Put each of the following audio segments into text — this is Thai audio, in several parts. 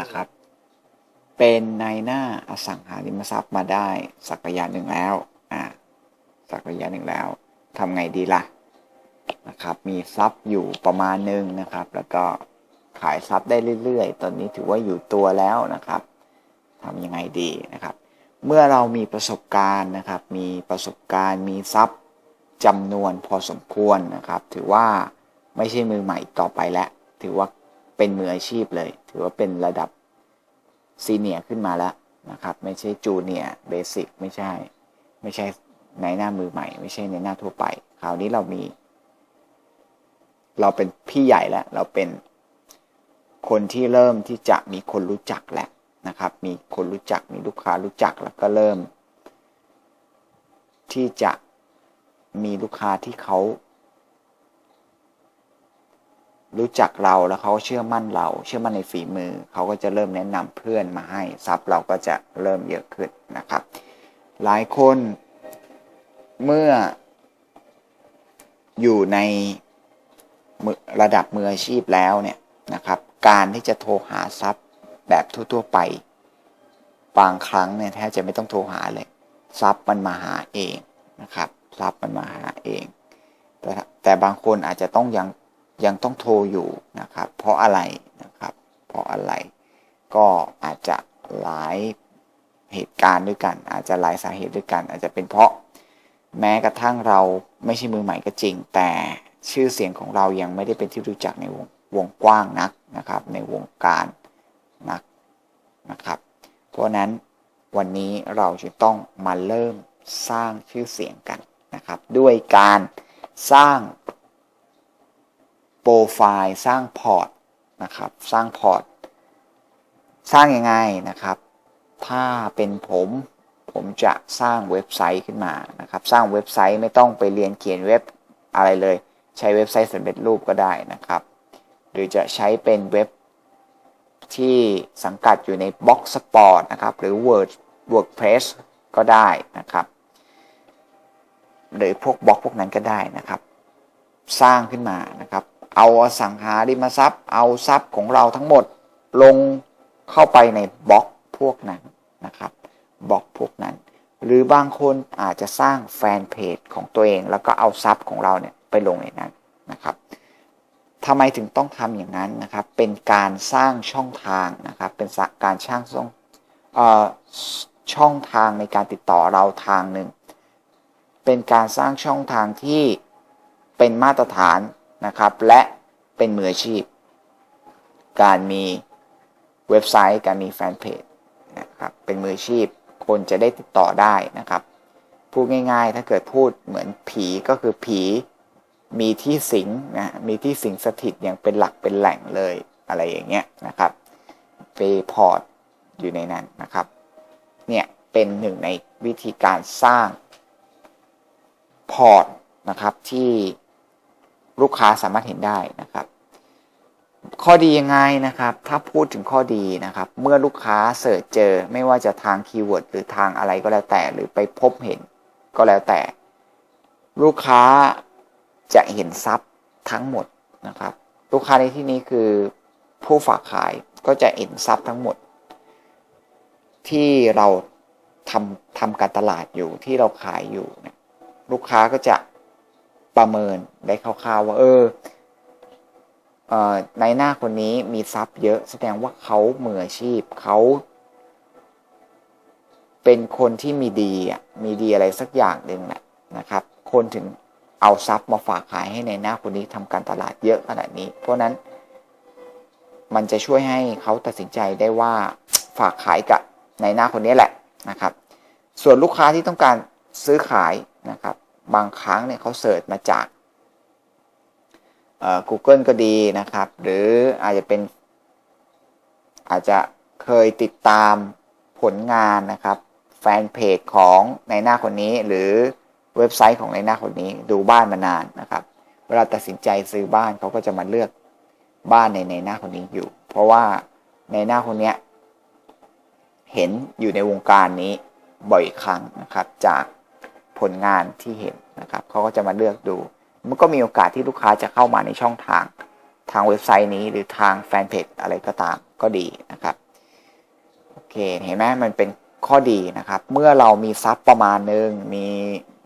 อะครับ เป็นนายหน้าอสังหาริมทรัพย์มาได้ สักระยะหนึ่งแล้วอ่าสักระยะหนึ่งแล้วทำไงดีล่ะนะครับ มีทรัพย์อยู่ประมาณหนึ่งนะครับ แล้วก็ขายทรัพย์ได้เรื่อยๆ ตอนนี้ถือว่าอยู่ตัวแล้วนะครับทำยังไงดีนะครับ เมื่อเรามีประสบการณ์นะครับ มีประสบการณ์ มีทรัพย์จำนวนพอสมควรนะครับ ถือว่าไม่ใช่มือใหม่ต่อไปแล้ว ถือว่า เป็นมืออาชีพเลย ถือว่าเป็นระดับซีเนียขึ้นมาแล้วนะครับ ไม่ใช่จูเนียเบสิกไม่ใช่ ไม่ใช่ในหน้ามือใหม่ ไม่ใช่ในหน้าทั่วไป คราวนี้เรามี เราเป็นพี่ใหญ่แล้ว เราเป็นคนที่เริ่มที่จะมีคนรู้จักแล้วนะครับ มีคนรู้จักมีลูกค้ารู้จักแล้วก็เริ่ม ที่จะมีลูกค้าที่เขา รู้จักเราแล้วเขาเชื่อมั่นเรา เชื่อมั่นในฝีมือ เขาก็จะเริ่มแนะนำเพื่อนมาให้ทรัพย์เราก็จะเริ่มเยอะขึ้นนะครับ หลายคนเมื่ออยู่ในระดับมืออาชีพแล้วเนี่ยนะครับ การที่จะโทรหาทรัพย์แบบทั่ว ๆ ไป บางครั้งเนี่ยแทบจะไม่ต้องโทรหาเลยทรัพย์มันมาหาเองนะครับทรัพย์มันมาหาเองแต่แต่บางคนอาจจะต้องยัง ยังต้องโทรอยู่นะครับ เพราะอะไรนะครับ เพราะอะไรก็อาจจะหลายเหตุการณ์ด้วยกัน อาจจะหลายสาเหตุด้วยกัน อาจจะเป็นเพราะแม้กระทั่งเราไม่ใช่มือใหม่ก็จริง แต่ชื่อเสียงของเรายังไม่ได้เป็นที่รู้จักในวงวงกว้างนักนะครับ ในวงการนักนะครับ เพราะนั้นวันนี้เราจะต้องมาเริ่มสร้างชื่อเสียงกันนะครับ ด้วยการสร้าง โปรไฟล์สร้างพอร์ตนะครับ สร้างพอร์ต สร้างยังไงนะครับ ถ้าเป็นผมผมจะสร้างเว็บไซต์ขึ้นมานะครับ สร้างเว็บไซต์ไม่ต้องไปเรียนเขียนเว็บอะไรเลย ใช้เว็บไซต์สำเร็จรูปก็ได้นะครับ หรือจะใช้เป็นเว็บที่สังกัดอยู่ใน Box Sport นะครับ หรือ Word WordPress ก็ได้นะครับ หรือพวกบล็อกพวกนั้นก็ได้นะครับ สร้างขึ้นมานะครับ เอาอสังหาริมทรัพย์ เอาทรัพย์ของเราทั้งหมดลงเข้าไปในบล็อกพวกนั้นนะครับบล็อกพวกนั้น หรือบางคนอาจจะสร้างแฟนเพจของตัวเอง แล้วก็เอาทรัพย์ของเราเนี่ยไปลงในนั้นนะครับทำไมถึงต้องทำอย่างนั้นนะครับ เป็นการสร้างช่องทางนะครับ เป็นการสร้างช่องช่องทางในการติดต่อเราทางหนึ่ง เป็นการสร้างช่องทางที่เป็นมาตรฐาน นะครับ และเป็นมืออาชีพ การมีเว็บไซต์การมีแฟนเพจนะครับเป็นมืออาชีพ คนจะได้ติดต่อได้นะครับ พูดง่ายๆ ถ้าเกิดพูดเหมือนผีก็คือผีมีที่สิงนะมีที่สิงสถิตอย่างเป็นหลักเป็นแหล่งเลยอะไรอย่างเงี้ยนะครับเฟพอร์ตอยู่ในนั้นนะครับเนี่ยเป็นหนึ่งในวิธีการสร้างพอร์ตนะครับที่ ลูกค้าสามารถเห็นได้นะครับ ข้อดียังไงนะครับ ถ้าพูดถึงข้อดีนะครับ เมื่อลูกค้าเสิร์ชเจอไม่ว่าจะทางคีย์เวิร์ดหรือทางอะไรก็แล้วแต่หรือไปพบเห็นก็แล้วแต่ ลูกค้าจะเห็นทรัพย์ทั้งหมดนะครับ ลูกค้าในที่นี้คือผู้ฝากขายก็จะเห็นทรัพย์ทั้งหมด ที่เราทำทำการตลาดอยู่ที่เราขายอยู่เนี่ยลูกค้าก็จะ ประเมินได้คร่าวๆว่าเออในหน้าคนนี้มีทรัพย์เยอะแสดงว่าเขามืออาชีพเขาเป็นคนที่มีดีมีดีอะไรสักอย่างหนึ่งแหละนะครับ คนถึงเอาทรัพย์มาฝากขายให้ในหน้าคนนี้ทำการตลาดเยอะขนาดนี้ เพราะนั้น มันจะช่วยให้เขาตัดสินใจได้ว่าฝากขายกับในหน้าคนนี้แหละนะครับ ส่วนลูกค้าที่ต้องการซื้อขายนะครับ บางครั้งเนี่ยเขาเสิร์ชมาจาก Google ก็ดีนะครับ หรืออาจจะเป็น อาจจะเคยติดตามผลงานนะครับแฟนเพจของในหน้าคนนี้ หรือเว็บไซต์ของในหน้าคนนี้ดูบ้านมานานนะครับ เวลาตัดสินใจซื้อบ้านเขาก็จะมาเลือกบ้านในในหน้าคนนี้อยู่ เพราะว่าในหน้าคนเนี้ยเห็นอยู่ในวงการนี้บ่อยครั้งนะครับ จาก ผลงานที่เห็นนะครับเขาก็จะมาเลือกดู มันก็มีโอกาสที่ลูกค้าจะเข้ามาในช่องทาง ทางเว็บไซต์นี้หรือทางแฟนเพจอะไรก็ตามก็ดีนะครับโอเคเห็นไหมมันเป็นข้อดีนะครับ เมื่อเรามีทรัพย์ประมาณหนึ่งมี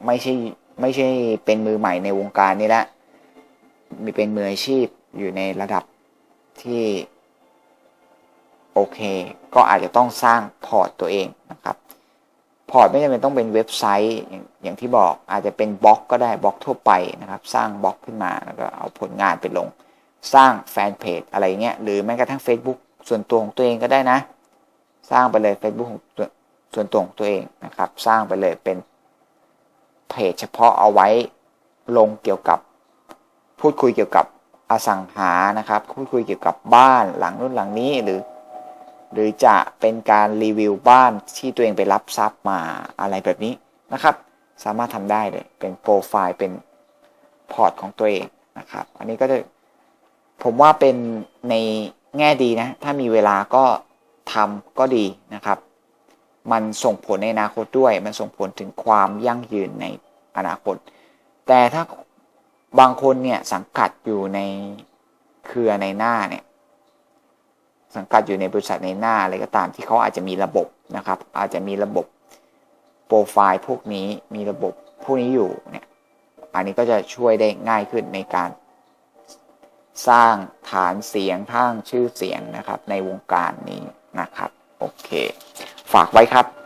ไม่ใช่ไม่ใช่เป็นมือใหม่ในวงการนี้แล้วมีเป็นมืออาชีพอยู่ในระดับที่โอเค ก็อาจจะต้องสร้างพอร์ตตัวเองนะครับ พอร์ตไม่จำเป็นต้องเป็นเว็บไซต์อย่างที่บอกอาจจะเป็นบล็อกก็ได้บล็อกทั่วไปนะครับ สร้างบล็อกขึ้นมาแล้วก็เอาผลงานไปลง สร้างแฟนเพจอะไรเงี้ยหรือแม้กระทั่ง Facebook ส่วนตัวของตัวเองก็ได้นะ สร้างไปเลย Facebook ของส่วนตัวของตัวเองนะครับ สร้างไปเลยเป็นเพจเฉพาะเอาไว้ลงเกี่ยวกับ พูดคุยเกี่ยวกับอสังหานะครับ พูดคุยเกี่ยวกับบ้านหลังนู้นหลังนี้หรือ หรือจะเป็นการรีวิวบ้านที่ตัวเองไปรับทรัพย์มาอะไรแบบนี้นะครับ สามารถทำได้เลยเป็นโปรไฟล์เป็นพอร์ตของตัวเองนะครับ อันนี้ก็จะผมว่าเป็นในแง่ดีนะ ถ้ามีเวลาก็ทำก็ดีนะครับ มันส่งผลในอนาคตด้วย มันส่งผลถึงความยั่งยืนในอนาคต แต่ถ้าบางคนเนี่ยสังกัดอยู่ในเครือในหน้าเนี่ย สังกัดอยู่ในบริษัทในหน้าอะไรก็ตามที่เขาอาจจะมีระบบนะครับ อาจจะมีระบบโปรไฟล์พวกนี้มีระบบพวกนี้อยู่เนี่ยอันนี้ก็จะช่วยได้ง่ายขึ้นในการสร้างฐานเสียงทั้งชื่อเสียงนะครับ ในวงการนี้นะครับ โอเค ฝากไว้ครับ